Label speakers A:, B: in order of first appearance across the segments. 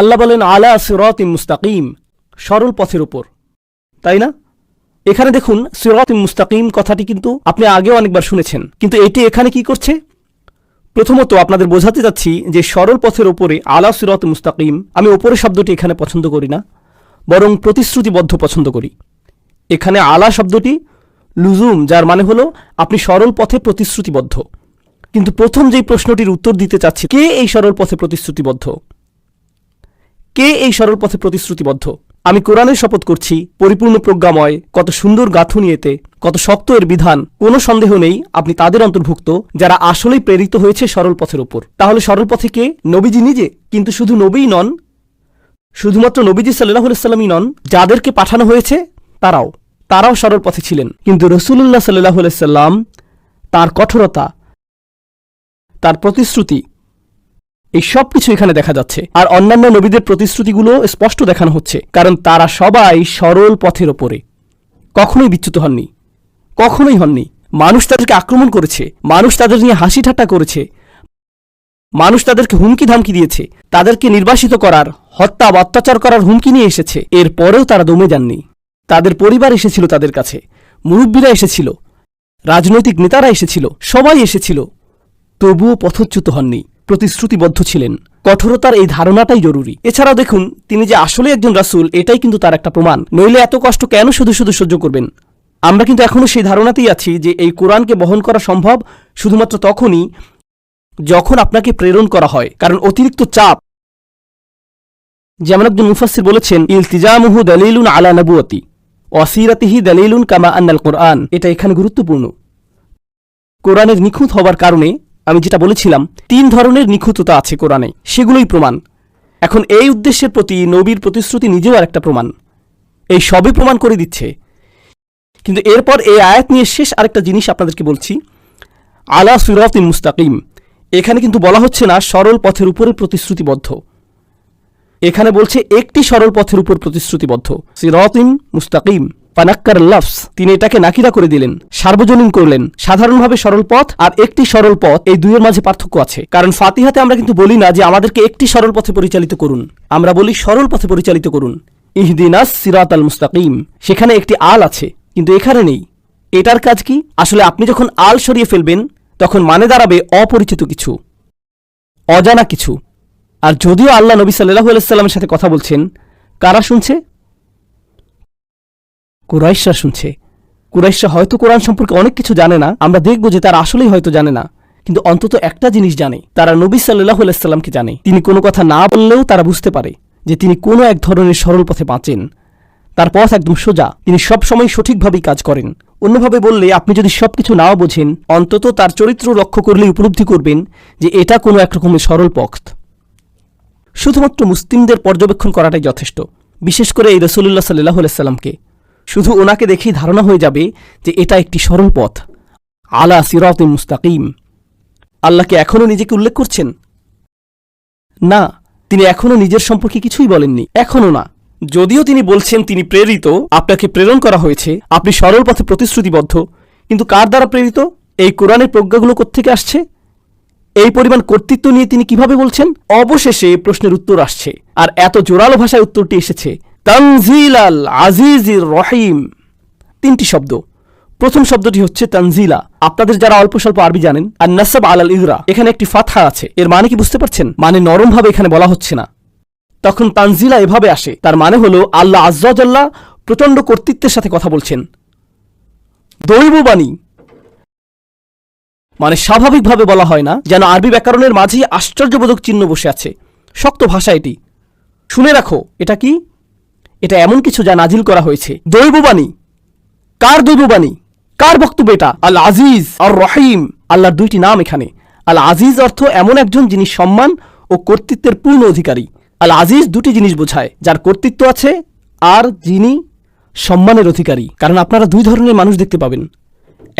A: আল্লাহ বলেন, আলা সিরত মুস্তাকিম সরল পথের উপর। তাই না? এখানে দেখুন সিরত মুস্তাকিম কথাটি কিন্তু আপনি আগেও অনেকবার শুনেছেন। কিন্তু এটি এখানে কি করছে? প্রথমত আপনাদের বোঝাতে যাচ্ছি যে সরল পথের ওপরে আলা সিরত মুস্তাকিম আমি ওপরে শব্দটি এখানে পছন্দ করি না, বরং প্রতিশ্রুতিবদ্ধ পছন্দ করি। এখানে আলা শব্দটি লুজুম, যার মানে হলো আপনি সরল পথে প্রতিশ্রুতিবদ্ধ। কিন্তু প্রথম যেই প্রশ্নটির উত্তর দিতে চাচ্ছি, কে এই সরল পথে প্রতিশ্রুতিবদ্ধ? কে এই সরল পথে প্রতিশ্রুতিবদ্ধ? আমি কোরআনের শপথ করছি, পরিপূর্ণ প্রজ্ঞাময়, কত সুন্দর গাঁথুনি এতে কত শক্ত এর বিধান, কোনো সন্দেহ নেই, আপনি তাদের অন্তর্ভুক্ত, যারা আসলেই প্রেরিত হয়েছে সরল পথের ওপর তাহলে সরল পথে কে? নবীজি নিজে? কিন্তু শুধু নবীই নন, শুধুমাত্র নবীজি সাল্লাহ সাল্লামই নন, যাদেরকে পাঠানো হয়েছে, তারাও। তারাও সরল পথে ছিলেন। কিন্তু রসুল্লাহ সাল্লাহ সাল্লাম তার কঠোরতা, তার প্রতিশ্রুতি এই সব কিছু এখানে দেখা যাচ্ছে। আর অন্যান্য নবীদের প্রতিশ্রুতিগুলো স্পষ্ট দেখানো হচ্ছে, কারণ তারা সবাই সরল পথের ওপরে। কখনোই বিচ্যুত হননি। কখনোই হননি। মানুষ তাদেরকে আক্রমণ করেছে। মানুষ তাদের নিয়ে হাসি ঠাট্টা করেছে। মানুষ তাদেরকে হুমকি ধামকি দিয়েছে। তাদেরকে নির্বাসিত করার, হত্যা বা অত্যাচার করার হুমকি নিয়ে এসেছে। এরপরেও তারা দমে যাননি। তাদের পরিবার এসেছিল তাদের কাছে। মুরব্বীরা এসেছিল। রাজনৈতিক নেতারা এসেছিল। সবাই এসেছিল। তবুও পথচ্যুত হননি। প্রতিশ্রুতিবদ্ধ ছিলেন। কঠোরতার এই ধারণাটাই জরুরি। এছাড়াও দেখুন, তিনি যে আসলে একজন রাসূল, এটাই কিন্তু তার একটা প্রমাণ। নইলে এত কষ্ট কেন শুধু শুধু সহ্য করবেন? আমরা কিন্তু এখনও সেই ধারণাতেই আছি যে এই কোরআনকে বহন করা সম্ভব শুধুমাত্র তখনই যখন আপনাকে প্রেরণ করা হয়। কারণ অতিরিক্ত চাপ যেমন একজন মুফাসির বলেছেন, ইলতিজামুহু দলিলুন আলা নবুয়তি অসিরাতিহি দলিলুন কামা আন্নাল কোরআন। এটা এখানে গুরুত্বপূর্ণ। কোরআনের নিখুঁত হবার কারণে আমি যেটা বলেছিলাম, তিন ধরনের নিখুঁততা আছে কোরআনে, সেগুলোই প্রমাণ। এখন এই উদ্দেশ্যের প্রতি নবীর প্রতিশ্রুতি নিজেও আর একটা প্রমাণ। এই সবই প্রমাণ করে দিচ্ছে। কিন্তু এরপর এই আয়াত নিয়ে শেষ আরেকটা জিনিস আপনাদেরকে বলছি। আলা সুরাতিন মুস্তাকিম। এখানে কিন্তু বলা হচ্ছে না সরল পথের উপরে প্রতিশ্রুতিবদ্ধ। এখানে বলছে একটি সরল পথের উপর প্রতিশ্রুতিবদ্ধ। সিরতিন মুস্তাকিম। পানাক্কার লফস, তিনি এটাকে নাকিরা করে দিলেন, সার্বজনীন করলেন। সাধারণভাবে সরল পথ আর একটি সরল পথ এই দুইয়ের মাঝে পার্থক্য আছে। কারণ ফাতিহাতে আমরা কিন্তু বলি না যে আমাদেরকে একটি সরল পথে পরিচালিত করুন। আমরা বলি সরল পথে পরিচালিত করুন। ইহদিনাস সিরাত আল মুস্তাকিম, সেখানে একটি আল আছে, কিন্তু এখানে নেই। এটার কাজ কি? আসলে আপনি যখন আল সরিয়ে ফেলবেন, তখন মানে দাঁড়াবে অপরিচিত কিছু, অজানা কিছু। আর যদিও আল্লাহ নবী সাল্লাহ আলাইস্লামের সাথে কথা বলছেন, কারা শুনছে? কুরাইশরা শুনছে। কুরাইশরা হয়তো কোরআন সম্পর্কে অনেক কিছু জানে না, আমরা দেখব যে তারা আসলেই হয়তো জানে না। কিন্তু অন্তত একটা জিনিস জানে, তারা নবী সাল্লাহ আলাইস্লামকে জানে। তিনি কোনো কথা না বললেও তারা বুঝতে পারে যে তিনি কোনো এক ধরনের সরল পথে বাঁচেন। তার পথ একদম সোজা, তিনি সবসময় সঠিকভাবেই কাজ করেন। অন্যভাবে বললে, আপনি যদি সবকিছু নাও বোঝেন, অন্তত তার চরিত্র লক্ষ্য করলে উপলব্ধি করবেন যে এটা কোনো একরকমের সরল পথ। শুধুমাত্র মুসলিমদের পর্যবেক্ষণ করাটাই যথেষ্ট। বিশেষ করে এই রসুল্লাহ সাল্লাহ সাল্লামকে। শুধু ওনাকে দেখেই ধারণা হয়ে যাবে যে এটা একটি সরল পথ আলা সিরাত মুস্তাকিম। আল্লাহকে এখনও নিজেকে উল্লেখ করছেন? না, তিনি এখনও নিজের সম্পর্কে কিছুই বলেননি। এখনও না। যদিও তিনি বলছেন তিনি প্রেরিত, আপনাকে প্রেরণ করা হয়েছে, আপনি সরল পথে প্রতিশ্রুতিবদ্ধ, কিন্তু কার দ্বারা প্রেরিত? এই কোরআনের প্রজ্ঞাগুলো কোত্থেকে আসছে? এই পরিমাণ কর্তৃত্ব নিয়ে তিনি কীভাবে বলছেন? অবশেষে প্রশ্নের উত্তর আসছে, আর এত জোরালো ভাষায় উত্তরটি এসেছে তানজিল আল আজিজির রহিম। তিনটি শব্দ। প্রথম শব্দটি হচ্ছে তানজিলা। আপনাদের যারা অল্প স্বল্প আরবি জানেন আর নাসাব আলাল ইগরা এখানে একটি ফাথা আছে। এর মানে কি বুঝতে পারছেন? মানে নরমভাবে এখানে বলা হচ্ছে না। তখন তানজিলা এভাবে আসে। তার মানে হলো, আল্লাহ আজ্লাহ প্রচণ্ড কর্তৃত্বের সাথে কথা বলছেন। দৈববাণী। মানে স্বাভাবিকভাবে বলা হয় না, যেন আরবি ব্যাকরণের মাঝেই আশ্চর্যবোধক চিহ্ন বসে আছে। শক্ত ভাষা এটি। শুনে রাখো, এটা কি? এটা এমন কিছু যা নাজিল করা হয়েছে। দৈববাণী। কার দৈববাণী? কার বক্তব্য এটা? আল আজিজ আর রহিম আল্লাহর দুইটি নাম এখানে। আল আজিজ অর্থ এমন একজন যিনি সম্মান ও কর্তৃত্বের পূর্ণ অধিকারী। আল আজিজ দুটি জিনিস বোঝায়, যার কর্তৃত্ব আছে আর যিনি সম্মানের অধিকারী। কারণ আপনারা দুই ধরনের মানুষ দেখতে পাবেন।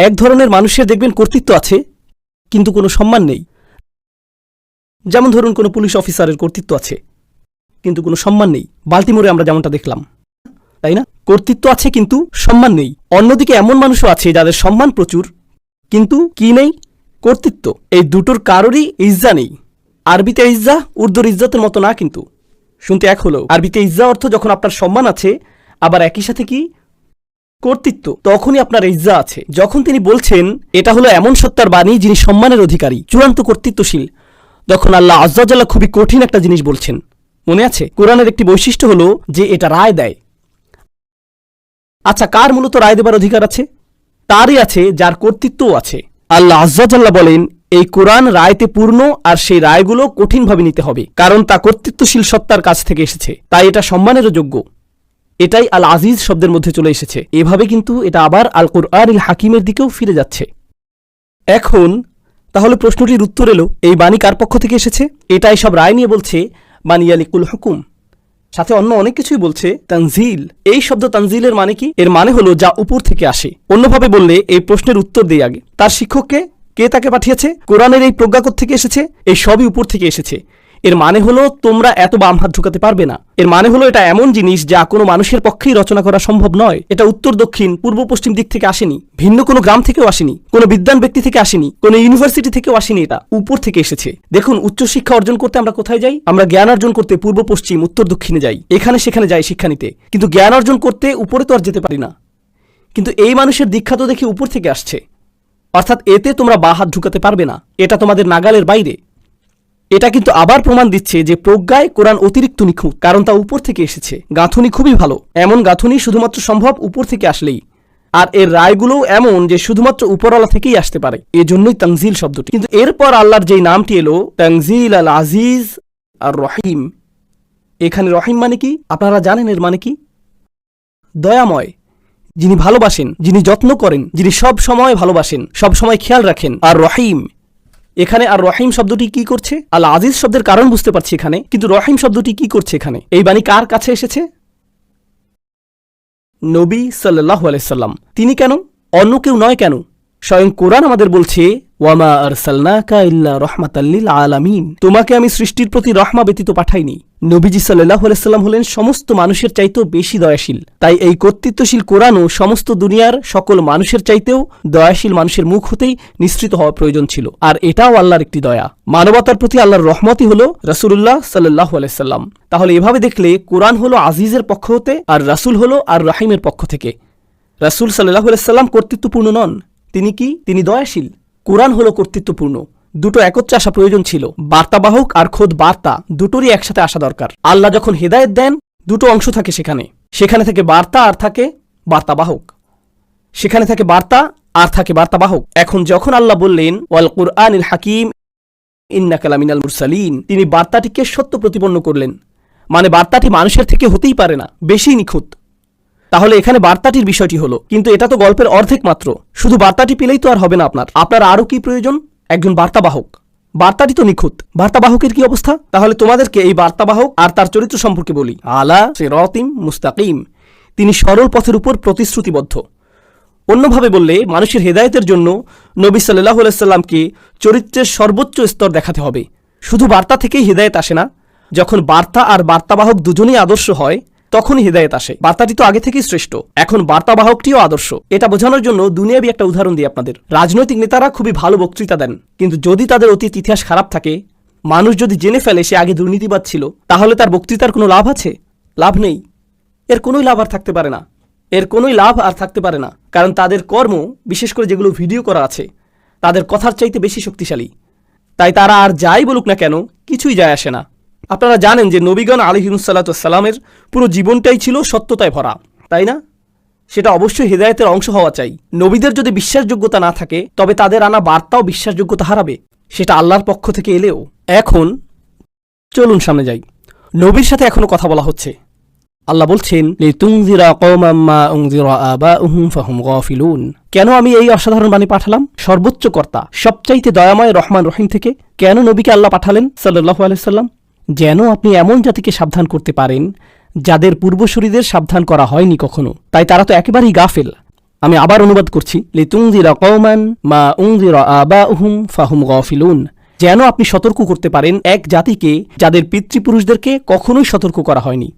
A: এক ধরনের মানুষের দেখবেন কর্তৃত্ব আছে, কিন্তু কোনো সম্মান নেই। যেমন ধরুন কোনো পুলিশ অফিসারের কর্তৃত্ব আছে। কিন্তু কোনো সম্মান নেই। বাল্টিমোরে আমরা যেমনটা দেখলাম। তাই না? কর্তৃত্ব আছে কিন্তু সম্মান নেই। অন্যদিকে এমন মানুষও আছে যাদের সম্মান প্রচুর, কিন্তু কি নেই? কর্তৃত্ব। এই দুটোর কারোরই ইজ্জা নেই। আরবিতে ইজ্জা, উর্দুর ইজ্জতের মতো না কিন্তু। শুনতে এক হলো আরবিতে ইজ্জা অর্থ যখন আপনার সম্মান আছে, আবার একই সাথে কি? কর্তৃত্ব। তখনই আপনার ইজ্জা আছে। যখন তিনি বলছেন, এটা হলো এমন সত্তার বাণী যিনি সম্মানের অধিকারী। চূড়ান্ত কর্তৃত্বশীল। তখন আল্লাহ আজ্জাজাল্লাহ খুবই কঠিন একটা জিনিস বলছেন। মনে আছে? কোরআনের একটি বৈশিষ্ট্য হলো যে এটা রায় দেয়। আচ্ছা কার মূলত রায় দেবার অধিকার আছে? তারই আছে, যার কর্তৃত্বও আছে। আল্লাহ আজ্জাজাল্লাহ বলেন, এই কোরআন রায়তে পূর্ণ আর সেই রায়গুলো কঠিনভাবে নিতে হবে, কারণ তা কর্তৃত্বশীল সত্তার কাছ থেকে এসেছে। তাই এটা সম্মানেরও যোগ্য। এটাই আল আজিজ শব্দের মধ্যে চলে এসেছে। এভাবে কিন্তু এটা আবার আল কোরআন ইল হাকিমের দিকেও ফিরে যাচ্ছে। এখন, তাহলে প্রশ্নটির উত্তর এলো, এই বাণী কার পক্ষ থেকে এসেছে? এটাই সব রায় নিয়ে বলছে বাণী আলিকুল হুকুম। সাথে অন্য অনেক কিছুই বলছে তানজিল। এই শব্দ তানজিলের মানে কি? এর মানে হলো যা উপর থেকে আসে। অন্যভাবে বললে এই প্রশ্নের উত্তর দেই আগে। তার শিক্ষককে কে তাকে পাঠিয়েছে? কোরআনের এই প্রজ্ঞাকর থেকে এসেছে? এই সবই উপর থেকে এসেছে। এর মানে হলো তোমরা এত বাম হাত ঢুকাতে পারবে না। এর মানে হলো এটা এমন জিনিস যা কোনো মানুষের পক্ষেই রচনা করা সম্ভব নয়। এটা উত্তর, দক্ষিণ, পূর্ব, পশ্চিম দিক থেকে আসেনি। ভিন্ন কোনো গ্রাম থেকেও আসেনি। কোনো বিদ্যান ব্যক্তি থেকে আসেনি। কোনো ইউনিভার্সিটি থেকেও আসেনি এটা। উপর থেকে এসেছে। দেখুন, উচ্চশিক্ষা অর্জন করতে আমরা কোথায় যাই? আমরা জ্ঞান অর্জন করতে পূর্ব, পশ্চিম, উত্তর, দক্ষিণে যাই। এখানে, সেখানে যাই শিক্ষা নিতে কিন্তু জ্ঞান অর্জন করতে উপরে তো আর যেতে পারি না। কিন্তু এই মানুষের দীক্ষা তো দেখি উপর থেকে আসছে। অর্থাৎ এতে তোমরা বা হাত ঢুকাতে পারবে না। এটা তোমাদের নাগালের বাইরে। এটা কিন্তু আবার প্রমাণ দিচ্ছে যে প্রজ্ঞায় কোরআন অতিরিক্ত নিখুঁত, কারণ তা উপর থেকে এসেছে। গাঁথুনি খুবই ভালো। এমন গাঁথুনি শুধুমাত্র সম্ভব উপর থেকে আসলেই। আর এর রায়গুলোও এমন যে শুধুমাত্র উপরওয়ালা থেকেই আসতে পারে। এজন্যই তানজিল শব্দটি। কিন্তু এরপর আল্লাহর যেই নামটি এলো, তানজিল আল আজিজ আর রহিম। এখানে রহিম মানে কি? আপনারা জানেন এর মানে কি? দয়াময়। যিনি ভালোবাসেন, যিনি যত্ন করেন, যিনি সব সময় ভালোবাসেন সব সময় খেয়াল রাখেন। আর রহিম। এখানে আর রহিম শব্দটি কি করছে? আল আজিজ শব্দের কারণ বুঝতে পারছি এখানে, কিন্তু রহিম শব্দটি কি করছে এখানে? এই বাণী কার কাছে এসেছে? নবী সাল্লাহ আলাইসাল্লাম তিনি কেন? অন্য কেউ নয় কেন? স্বয়ং কোরআন আমাদের বলছে, ওয়ামা আর সাল্লাকা ইল্লা রহমাতাল্লিল আলামিন। তোমাকে আমি সৃষ্টির প্রতি রহমা ব্যতীত পাঠাইনি। নবীজি সাল্লাহ আলাইসাল্লাম হলেন সমস্ত মানুষের চাইতেও বেশি দয়াশীল। তাই এই কর্তৃত্বশীল কোরআনও সমস্ত দুনিয়ার সকল মানুষের চাইতেও দয়াশীল মানুষের মুখ হতেই নিঃসৃত হওয়া প্রয়োজন ছিল। আর এটাও আল্লাহর একটি দয়া। মানবতার প্রতি আল্লাহর রহমতই হল রাসুলুল্লাহ সাল্লাহ আলাইসাল্লাম তাহলে এভাবে দেখলে কোরআন হলো আজিজের পক্ষ হতে আর রাসুল হলো আর রাহিমের পক্ষ থেকে। রাসুল সাল্লাহ আলাইসাল্লাম কর্তৃত্বপূর্ণ নন। তিনি কি? তিনি দয়াশীল। কোরআন হলো কর্তৃত্বপূর্ণ। দুটো একত্রে আসা প্রয়োজন ছিল। বার্তাবাহক আর খোদ বার্তা দুটোরই একসাথে আসা দরকার। আল্লাহ যখন হেদায়েত দেন, দুটো অংশ থাকে সেখানে। সেখানে থেকে বার্তা আর থাকে বার্তাবাহক সেখানে থাকে বার্তা আর থাকে বার্তাবাহক এখন যখন আল্লাহ বললেন, ওয়াল কুরআন হাকিম ইন্না কালামিনাল মুরসালিন তিনি বার্তাটিকে সত্য প্রতিপন্ন করলেন। মানে বার্তাটি মানুষের থেকে হতেই পারে না, বেশি নিখুঁত। তাহলে এখানে বার্তাটির বিষয়টি হলো, কিন্তু এটা তো গল্পের অর্ধেক মাত্র। শুধু বার্তাটি পেলেই তো আর হবে না আপনার। আপনার আরও কি প্রয়োজন? একজন বার্তাবাহক। বার্তাটি তো নিখুঁত। বার্তাবাহকের কি অবস্থা? তাহলে তোমাদেরকে এই বার্তাবাহক আর তার চরিত্র সম্পর্কে বলি। আলা রতিম মুস্তাকিম। তিনি সরল পথের উপর প্রতিশ্রুতিবদ্ধ। অন্যভাবে বললে, মানুষের হেদায়েতের জন্য নবী সাল্লাহ সাল্লামকে চরিত্রের সর্বোচ্চ স্তর দেখাতে হবে। শুধু বার্তা থেকেই হেদায়েত আসে না, যখন বার্তা আর বার্তাবাহক দুজনেই আদর্শ হয় তখনই হেদায়েত আসে বার্তাটি তো আগে থেকেই শ্রেষ্ঠ। এখন বার্তাবাহকটিও আদর্শ। এটা বোঝানোর জন্য দুনিয়াবি একটা উদাহরণ দিই আপনাদের। রাজনৈতিক নেতারা খুবই ভালো বক্তৃতা দেন, কিন্তু যদি তাদের অতীত ইতিহাস খারাপ থাকে, মানুষ যদি জেনে ফেলে সে আগে দুর্নীতিবাদ ছিল, তাহলে তার বক্তৃতার কোনো লাভ আছে? লাভ নেই। এর কোনোই লাভ আর থাকতে পারে না। এর কোনোই লাভ আর থাকতে পারে না। কারণ তাদের কর্ম, বিশেষ করে যেগুলো ভিডিও করা আছে, তাদের কথার চাইতে বেশি শক্তিশালী। তাই তারা আর যাই বলুক না কেন, কিছুই যায় আসে না। আপনারা জানেন যে নবীগণ আলিহিমসাল্লাতামের পুরো জীবনটাই ছিল সত্যতায় ভরা, তাই না? সেটা অবশ্যই হৃদায়তের অংশ হওয়া চাই। নবীদের যদি বিশ্বাসযোগ্যতা না থাকে, তবে তাদের আনা বার্তাও বিশ্বাসযোগ্যতা হারাবে, সেটা আল্লাহর পক্ষ থেকে এলেও। এখন চলুন সামনে যাই। নবীর সাথে এখনও কথা বলা হচ্ছে। আল্লাহ বলছেন কেন আমি এই অসাধারণ বাণী পাঠালাম? সর্বোচ্চ কর্তা, সবচাইতে দয়াময় রহমান রহিম থেকে কেন নবীকে আল্লাহ পাঠালেন সাল্লাল্লাহু আলাইহি সাল্লাম যেন আপনি এমন জাতিকে সাবধান করতে পারেন, যাদের পূর্বসূরীদের সাবধান করা হয়নি কখনো। তাই তারা তো একেবারেই গাফেল। আমি আবার অনুবাদ করছি, লিতুনজিরা কওমান মা উনজিরা আবাউহুম ফাহুম গাফিলুন। যেন আপনি সতর্ক করতে পারেন এক জাতিকে, যাদের পিতৃপুরুষদেরকে কখনোই সতর্ক করা হয়নি।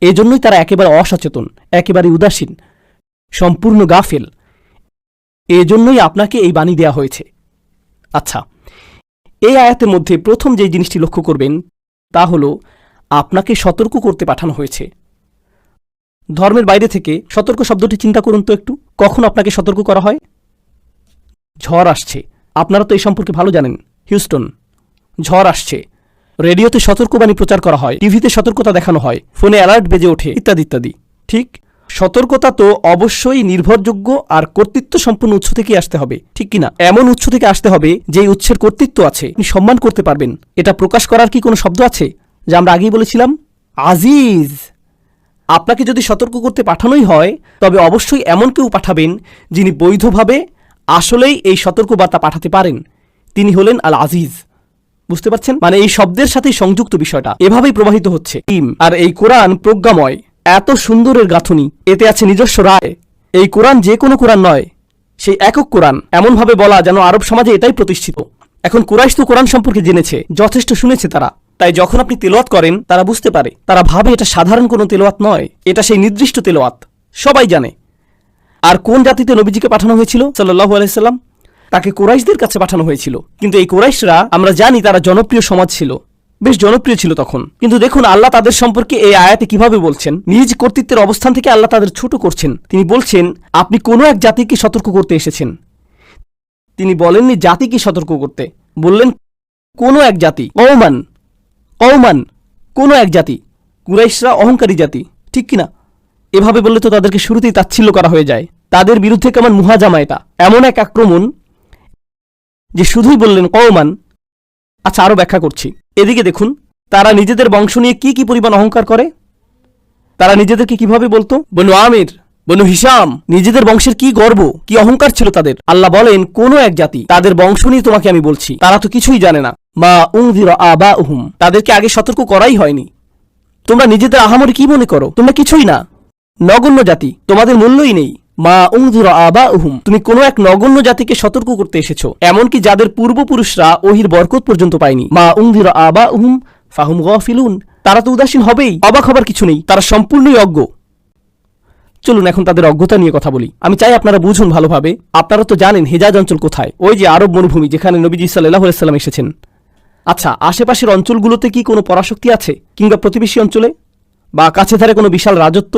A: এজন্যই তারা একেবারে অসচেতন, একেবারে উদাসীন, সম্পূর্ণ গাফেল। এজন্যই আপনাকে এই বাণী দেয়া হয়েছে। আচ্ছা এই আয়াতের মধ্যে প্রথম যে জিনিসটি লক্ষ্য করবেন তা হল, আপনাকে সতর্ক করতে পাঠানো হয়েছে। ধর্মের বাইরে থেকে সতর্ক শব্দটি চিন্তা করুন তো একটু। কখন আপনাকে সতর্ক করা হয়? ঝড় আসছে। আপনারা তো এই সম্পর্কে ভালো জানেন। হিউস্টন, ঝড় আসছে। রেডিওতে সতর্কবাণী প্রচার করা হয়, টিভিতে সতর্কতা দেখানো হয়, ফোনে অ্যালার্ট বেজে ওঠে, ইত্যাদি ইত্যাদি। ঠিক সতর্কতা তো অবশ্যই নির্ভরযোগ্য আর কর্তৃত্ব সম্পন্ন উৎস থেকেই আসতে হবে, ঠিক কিনা? এমন উৎস থেকে আসতে হবে যে উৎসের কর্তৃত্ব আছে, আপনি সম্মান করতে পারবেন। এটা প্রকাশ করার কি কোনো শব্দ আছে, যা আমরা আগেই বলেছিলাম? আজিজ! আপনাকে যদি সতর্ক করতে পাঠানোই হয়, তবে অবশ্যই এমন কেউ পাঠাবেন যিনি বৈধভাবে আসলেই এই সতর্কবার্তা পাঠাতে পারেন। তিনি হলেন আল আজিজ বুঝতে পারছেন? মানে এই শব্দের সাথেই সংযুক্ত বিষয়টা। এভাবেই প্রবাহিত হচ্ছে। ইম, আর এই কোরআন প্রজ্ঞাময়। এত সুন্দরের গাঁথুনি, এতে আছে নিজস্ব রায়। এই কোরআন যে কোনো কোরআন নয়, সেই একক কোরআন। এমনভাবে বলা যেন আরব সমাজে এটাই প্রতিষ্ঠিত। এখন কুরাইশ তো কোরআন সম্পর্কে জেনেছে, যথেষ্ট শুনেছে তারা। তাই যখন আপনি তেলোয়াত করেন, তারা বুঝতে পারে, তারা ভাবে এটা সাধারণ কোনো তেলোয়াত নয়, এটা সেই নির্দিষ্ট তেলোয়াত সবাই জানে। আর কোন জাতিতে নবীজিকে পাঠানো হয়েছিল সাল্লাহ আলাইসাল্লাম তাকে কোরাইশদের কাছে পাঠানো হয়েছিল। কিন্তু এই কোরাইশরা, আমরা জানি তারা জনপ্রিয় সমাজ ছিল। বেশ জনপ্রিয় ছিল তখন। কিন্তু দেখুন, আল্লাহ তাদের সম্পর্কে এই আয়াতে কীভাবে বলছেন? নিজ কর্তৃত্বের অবস্থান থেকে আল্লাহ তাদের ছোট করছেন। তিনি বলছেন, আপনি কোনো এক জাতিকে সতর্ক করতে এসেছেন। তিনি বলেননি, জাতিকে সতর্ক করতে। বললেন, কোনো এক জাতি কৌমান কৌমান কোনো এক জাতি, কুরাইশরা অহংকারী জাতি, ঠিক কিনা? এভাবে বললে তো তাদেরকে শুরুতেই তাচ্ছিল্য করা হয়ে যায়। তাদের বিরুদ্ধে কেমন মুহাজামা এটা? এমন এক আক্রমণ যে শুধুই বললেন কওমান। আচ্ছা আরও ব্যাখ্যা করছি। এদিকে দেখুন, তারা নিজেদের বংশ নিয়ে কি কি পরিমাণ অহংকার করে? তারা নিজেদেরকে কীভাবে বলতো? বনু আমির, বনু হিসাম নিজেদের বংশের কি গর্ব, কি অহংকার ছিল তাদের? আল্লাহ বলেন, কোন এক জাতি তাদের বংশ নিয়ে তোমাকে আমি বলছি, তারা তো কিছুই জানে না। মা উংদির আবা উহুম তাদেরকে আগে সতর্ক করাই হয়নি। তোমরা নিজেদের আহামরি কি মনে করো? তোমরা কিছুই না। নগণ্য জাতি, তোমাদের মূল্যই নেই। মা উংদির আবা উহুম তুমি কোনো এক নগণ্য জাতিকে সতর্ক করতে এসেছ, এমনকি যাদের পূর্বপুরুষরা ওহির বরকত পর্যন্ত পায়নি। মা উংদির আবা উহুম ফাহুম গফিলুন। তারা তো উদাসীন হবেই, অবাক হবার কিছু নেই, তারা সম্পূর্ণই অজ্ঞ। চলুন এখন তাদের অজ্ঞতা নিয়ে কথা বলি। আমি চাই আপনারা বুঝুন ভালোভাবে, আপনারা তো জানেন হেজাজ অঞ্চল কোথায়, ওই যে আরব মরুভূমি যেখানে নবীজি সাল্লাহ সাল্লাম এসেছেন। আচ্ছা আশেপাশের অঞ্চলগুলোতে কি কোনো পরাশক্তি আছে, কিংবা প্রতিবেশী অঞ্চলে? বা কাছে ধারে কোনো বিশাল রাজত্ব?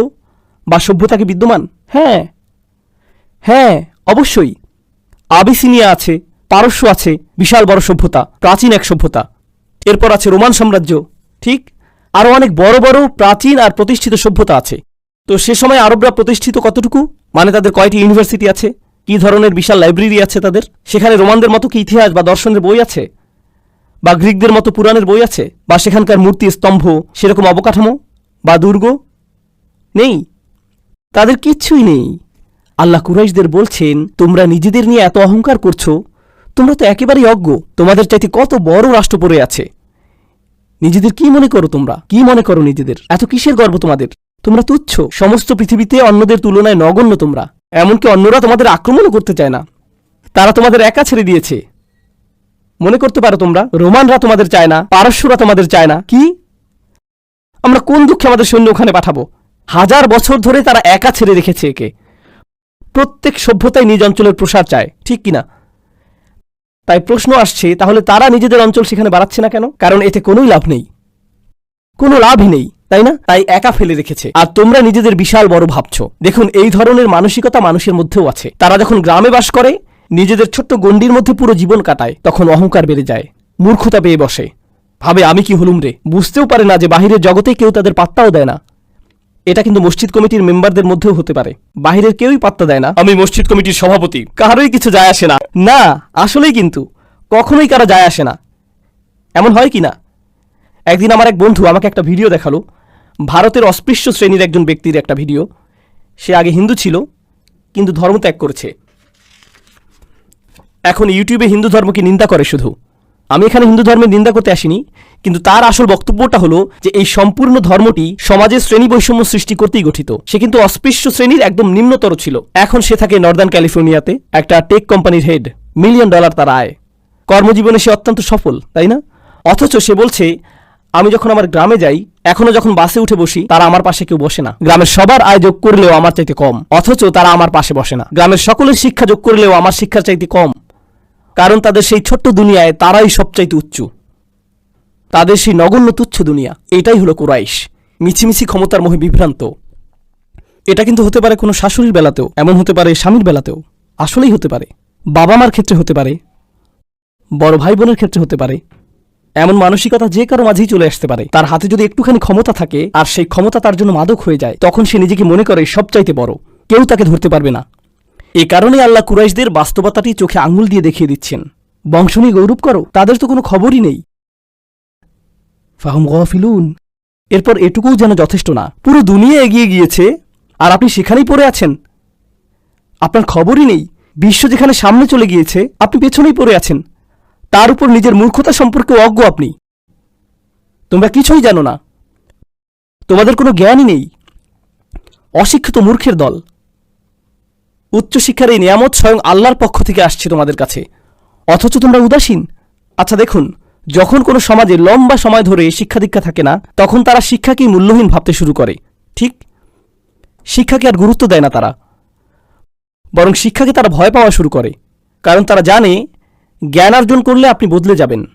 A: বা সভ্যতা কি বিদ্যমান? হ্যাঁ হ্যাঁ অবশ্যই। আবিসিনিয়া আছে, পারস্য আছে, বিশাল বড় সভ্যতা, প্রাচীন এক সভ্যতা। এরপর আছে রোমান সাম্রাজ্য, ঠিক? আরও অনেক বড় বড় প্রাচীন আর প্রতিষ্ঠিত সভ্যতা আছে। তো সে সময় আরবরা প্রতিষ্ঠিত কতটুকু? মানে তাদের কয়টি ইউনিভার্সিটি আছে? কি ধরনের বিশাল লাইব্রেরি আছে তাদের? সেখানে রোমানদের মতো কি ইতিহাস বা দর্শনের বই আছে? বা গ্রিকদের মতো পুরাণের বই আছে? বা সেখানকার মূর্তি স্তম্ভ সেরকম অবকাঠামো? বা দুর্গ? নেই। তাদের কিচ্ছুই নেই। আল্লাহ কুরাইশদের বলছেন, তোমরা নিজেদের নিয়ে এত অহংকার করছ? তোমরা তো একেবারেই অজ্ঞ। তোমাদের চাইতে কত বড় রাষ্ট্র পড়ে আছে। নিজেদের কি মনে করো তোমরা? কি মনে করো নিজেদের? এত কিসের গর্ব তোমাদের? তোমরা তুচ্ছ। সমস্ত পৃথিবীতে অন্যদের তুলনায় নগণ্য তোমরা। এমনকি অন্যরা তোমাদের আক্রমণও করতে চায় না। তারা তোমাদের একা ছেড়ে দিয়েছে। মনে করতে পারো তোমরা, রোমানরা তোমাদের চায় না, পারস্যরা তোমাদের চায় না। কি? আমরা কোন দুঃখে আমাদের সৈন্য ওখানে পাঠাবো? হাজার বছর ধরে তারা একা ছেড়ে রেখেছে একে। প্রত্যেক সভ্যতাই নিজ অঞ্চলের প্রসার চায়, ঠিক কিনা তাই প্রশ্ন আসছে, তাহলে তারা নিজেদের অঞ্চল সেখানে বাড়াচ্ছে না কেন? কারণ এতে কোনোই লাভ নেই। কোনো লাভই নেই, তাই না? তাই একা ফেলে রেখেছে। আর তোমরা নিজেদের বিশাল বড় ভাবছ। দেখুন, এই ধরনের মানসিকতা মানুষের মধ্যেও আছে। তারা যখন গ্রামে বাস করে, নিজেদের ছোট্ট গণ্ডির মধ্যে পুরো জীবন কাটায়, তখন অহংকার বেড়ে যায়, মূর্খতা পেয়ে বসে। ভাবে, আমি কি হলুম রে? বুঝতেও পারে না যে বাহিরের জগতে কেউ তাদের পাত্তাও দেয় না। এটা কিন্তু মসজিদ কমিটির মেম্বারদের মধ্যেও হতে পারে। বাহিরের কেউই পাত্তা দেয় না। আমি মসজিদ কমিটির সভাপতি। কারোই কিছু যায় আসে না। না আসলেই কিন্তু কখনোই কারও যায় আসে না। এমন হয় কি না? একদিন আমার এক বন্ধু আমাকে একটা ভিডিও দেখাল। ভারতের অস্পৃশ্য শ্রেণির একজন ব্যক্তির একটা ভিডিও। সে আগে হিন্দু ছিল কিন্তু ধর্ম ত্যাগ করেছে। এখন ইউটিউবে হিন্দু ধর্মকে নিন্দা করে শুধু? আমি এখানে হিন্দু ধর্মের নিন্দা করতে আসিনি, কিন্তু তার আসল বক্তব্যটা হলো যে এই সম্পূর্ণ ধর্মটি সমাজের শ্রেণি বৈষম্য সৃষ্টি করতেই গঠিত। সে কিন্তু অস্পৃশ্য শ্রেণির একদম নিম্নতর ছিল। এখন সে থাকে নর্দার্ন ক্যালিফোর্নিয়াতে, একটা টেক কোম্পানির হেড, মিলিয়ন ডলার তার আয়। কর্মজীবনে সে অত্যন্ত সফল, তাই না? অথচ সে বলছে, আমি যখন আমার গ্রামে যাই, এখনও যখন বাসে উঠে বসি, তারা আমার পাশে কেউ বসে না। গ্রামের সবার আয় যোগ করলেও আমার চাইতে কম। অথচ তারা আমার পাশে বসে না। গ্রামের সকলের শিক্ষা যোগ করলেও আমার শিক্ষার চাইতে কম। কারণ তাদের সেই ছোট্ট দুনিয়ায় তারাই সবচাইতে উচ্চ। তাদের সেই নগণ্য তুচ্ছ দুনিয়া, এটাই হলো কুরাইশ। মিছিমিছি ক্ষমতার মোহে বিভ্রান্ত। এটা কিন্তু হতে পারে কোনো শাশুড়ির বেলাতেও, এমন হতে পারে স্বামীর বেলাতেও। আসলেই হতে পারে। বাবা মার ক্ষেত্রে হতে পারে। বড় ভাই বোনের ক্ষেত্রে হতে পারে। এমন মানসিকতা যে কারও মাঝেই চলে আসতে পারে। তার হাতে যদি একটুখানি ক্ষমতা থাকে, আর সেই ক্ষমতা তার জন্য মাদক হয়ে যায়, তখন সে নিজেকে মনে করে সবচাইতে বড়। কেউ তাকে ধরতে পারবে না। এ কারণে আল্লাহ কুরাইশদের বাস্তবতাটি চোখে আঙুল দিয়ে দেখিয়ে দিচ্ছেন। বংশ নিয়ে গৌরব করো, তাদের তো কোনো খবরই নেই। ফাহম গফিলুন। এরপর এটুকুও যেন যথেষ্ট না। পুরো দুনিয়া এগিয়ে গিয়েছে, আর আপনি সেখানেই পড়ে আছেন। আপনার খবরই নেই। বিশ্ব যেখানে সামনে চলে গিয়েছে, আপনি পেছনেই পড়ে আছেন। তার উপর নিজের মূর্খতা সম্পর্কে অজ্ঞ আপনি। তোমরা কিছুই জানো না। তোমাদের কোনো জ্ঞানই নেই। অশিক্ষিত মূর্খের দল। উচ্চশিক্ষার এই নিয়ামত স্বয়ং আল্লাহর পক্ষ থেকে আসছে তোমাদের কাছে। অথচ তোমরা উদাসীন। আচ্ছা দেখুন, যখন কোনো সমাজে লম্বা সময় ধরে শিক্ষা দীক্ষা থাকে না, তখন তারা শিক্ষাকেই মূল্যহীন ভাবতে শুরু করে। ঠিক? শিক্ষাকে আর গুরুত্ব দেয় না তারা। বরং শিক্ষাকে তারা ভয় পাওয়া শুরু করে। কারণ তারা জানে, জ্ঞান অর্জন করলে আপনি বদলে যাবেন।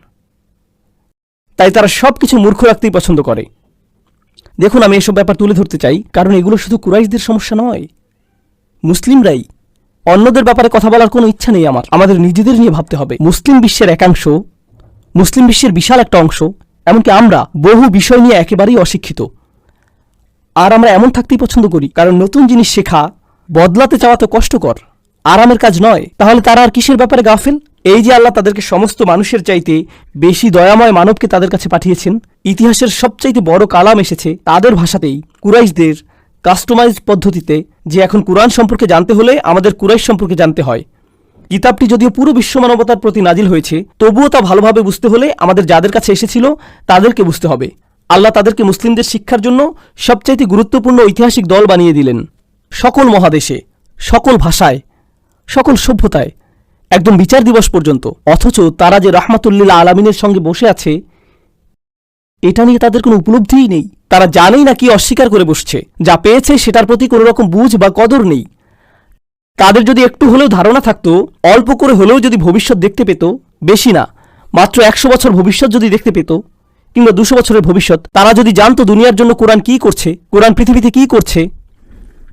A: তাই তারা সব কিছু মূর্খ রাখতেই পছন্দ করে। দেখুন, আমি এসব ব্যাপার তুলে ধরতে চাই, কারণ এগুলো শুধু কুরাইশদের সমস্যা নয়। মুসলিমরাই অন্যদের ব্যাপারে কথা বলার কোনো ইচ্ছা নেই আমার। আমাদের নিজেদের নিয়ে ভাবতে হবে। মুসলিম বিশ্বের একাংশ, মুসলিম বিশ্বের বিশাল একটা অংশ, এমনকি আমরা বহু বিষয় নিয়ে একেবারেই অশিক্ষিত। আর আমরা এমন থাকতেই পছন্দ করি, কারণ নতুন জিনিস শেখা, বদলাতে চাওয়া তো কষ্টকর। আরামের কাজ নয়। তাহলে তারা আর কিসের ব্যাপারে গাফেল? এই যে আল্লাহ তাদেরকে সমস্ত মানুষের চাইতে বেশি দয়াময় মানবকে তাদের কাছে পাঠিয়েছেন, ইতিহাসের সবচাইতে বড় কালাম এসেছে তাদের ভাষাতেই। কুরাইশদের কাস্টমাইজড পদ্ধতিতে যে এখন কুরআন সম্পর্কে জানতে হলে আমাদের কুরাইশ সম্পর্কে জানতে হয়। কিতাবটি যদিও পুরো বিশ্ব মানবতার প্রতি নাজিল হয়েছে, তবুও তা ভালোভাবে বুঝতে হলে আমাদের যাদের কাছে এসেছিল তাদেরকে বুঝতে হবে। আল্লাহ তাদেরকে মুসলিমদের শিক্ষার জন্য সবচাইতে গুরুত্বপূর্ণ ঐতিহাসিক দল বানিয়ে দিলেন। সকল মহাদেশে, সকল ভাষায়, সকল সভ্যতায়, একদম বিচার দিবস পর্যন্ত, অথচ তারা যে রাহমাতুল্লিল্লা আলামিনের সঙ্গে বসে আছে এটা নিয়ে তাদের কোনো উপলব্ধিই নেই। তারা জানেই না কি অস্বীকার করে বসছে। যা পেয়েছে সেটার প্রতি কোনো রকম বুঝ বা কদর নেই। তাদের যদি একটু হলেও ধারণা থাকতো, অল্প করে হলেও যদি ভবিষ্যৎ দেখতে পেত, বেশি না। মাত্র একশো বছর ভবিষ্যৎ যদি দেখতে পেত, কিংবা দুশো বছরের ভবিষ্যৎ। তারা যদি জানতো দুনিয়ার জন্য কোরআন কি করছে, কোরআন পৃথিবীতে কি করছে,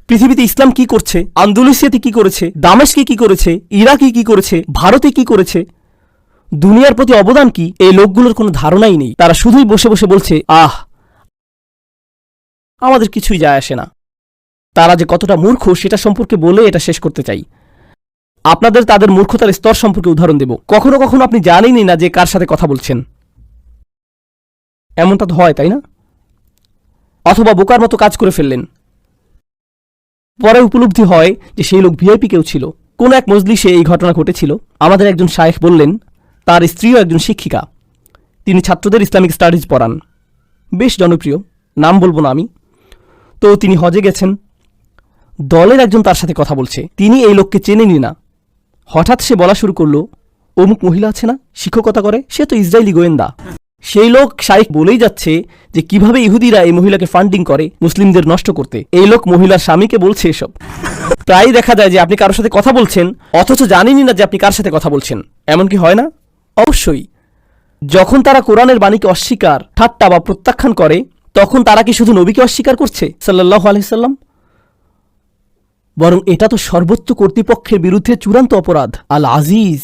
A: পৃথিবীতে ইসলাম কি করছে, আন্দোলুসিয়াতে কি করেছে দামেশকে কি করেছে, ইরাকে কি করেছে, ভারতে কি করেছে দুনিয়ার প্রতি অবদান কি? এই লোকগুলোর কোনো ধারণাই নেই। তারা শুধুই বসে বসে বলছে, আহ, আমাদের কিছুই যায় আসে না। তারা যে কতটা মূর্খ, সেটা সম্পর্কে বলে এটা শেষ করতে চাই। আপনাদের তাদের মূর্খতার স্তর সম্পর্কে উদাহরণ দেব। কখনো কখনো আপনি জানেনই না যে কার সাথে কথা বলছেন। এমনটা তো হয়, তাই না? অথবা বোকার মতো কাজ করে ফেললেন। পরে উপলব্ধি হয় যে সেই লোক ভিআইপি কেউ ছিল। কোন এক মজলিসে এই ঘটনা ঘটেছিল। আমাদের একজন শায়েখ বললেন তার স্ত্রীও একজন শিক্ষিকা। তিনি ছাত্রদের ইসলামিক স্টাডিজ পড়ান। বেশ জনপ্রিয়, নাম বলব না আমি। তো তিনি হজে গেছেন। দলের একজন তার সাথে কথা বলছে। তিনি এই লোককে চেনেনি না। হঠাৎ সে বলা শুরু করল, অমুক মহিলা আছে না? শিক্ষকতা করে? সে তো ইসরায়েলি গোয়েন্দা। সেই লোক শাইখ বলেই যাচ্ছে যে কীভাবে ইহুদিরা এই মহিলাকে ফান্ডিং করে মুসলিমদের নষ্ট করতে। এই লোক মহিলার স্বামীকে বলছে এসব। প্রায় দেখা যায় যে আপনি কারোর সাথে কথা বলছেন, অথচ জানেনই না যে আপনি কার সাথে কথা বলছেন। এমন কি হয় না? অবশ্যই। যখন তারা কোরআনের বাণীকে অস্বীকার, ঠাট্টা বা প্রত্যাখ্যান করে, তখন তারা কি শুধু নবীকে অস্বীকার করছে সাল্লাহ আলহিসাল্লাম বরং এটা তো সর্বোচ্চ কর্তৃপক্ষের বিরুদ্ধে চূড়ান্ত অপরাধ। আল আজিজ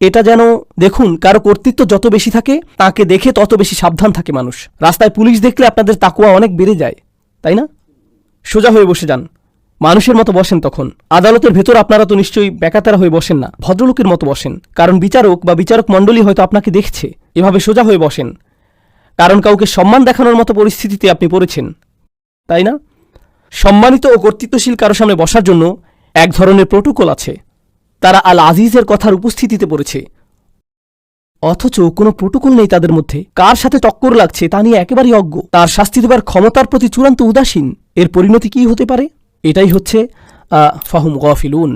A: এটা যেন, দেখুন, কারও কর্তৃত্ব যত বেশি থাকে, তাকে দেখে তত বেশি সাবধান থাকে মানুষ। রাস্তায় পুলিশ দেখলে আপনাদের তাকুয়া অনেক বেড়ে যায়, তাই না? সোজা হয়ে বসে যান। মানুষের মতো বসেন তখন। আদালতের ভেতর আপনারা তো নিশ্চয়ই বেকাতারা হয়ে বসেন না। ভদ্রলোকের মতো বসেন। কারণ বিচারক বা বিচারক মণ্ডলী হয়তো আপনাকে দেখছে। এভাবে সোজা হয়ে বসেন। কারণ কাউকে সম্মান দেখানোর মতো পরিস্থিতিতে আপনি পড়েছেন। তাই না? সম্মানিত ও কর্তৃত্বশীল কারও সামনে বসার জন্য এক ধরনের প্রোটোকল আছে। তারা আল আজিজের কথার উপস্থিতিতে পড়েছে। অথচ কোনো প্রোটোকল নেই তাদের মধ্যে। কার সাথে টক্কর লাগছে তা নিয়ে একেবারেই অজ্ঞ। তার শাস্তি দেবার ক্ষমতার প্রতি চূড়ান্ত উদাসীন। এর পরিণতি কি হতে পারে? এটাই হচ্ছে ফাহুম গফিলুন।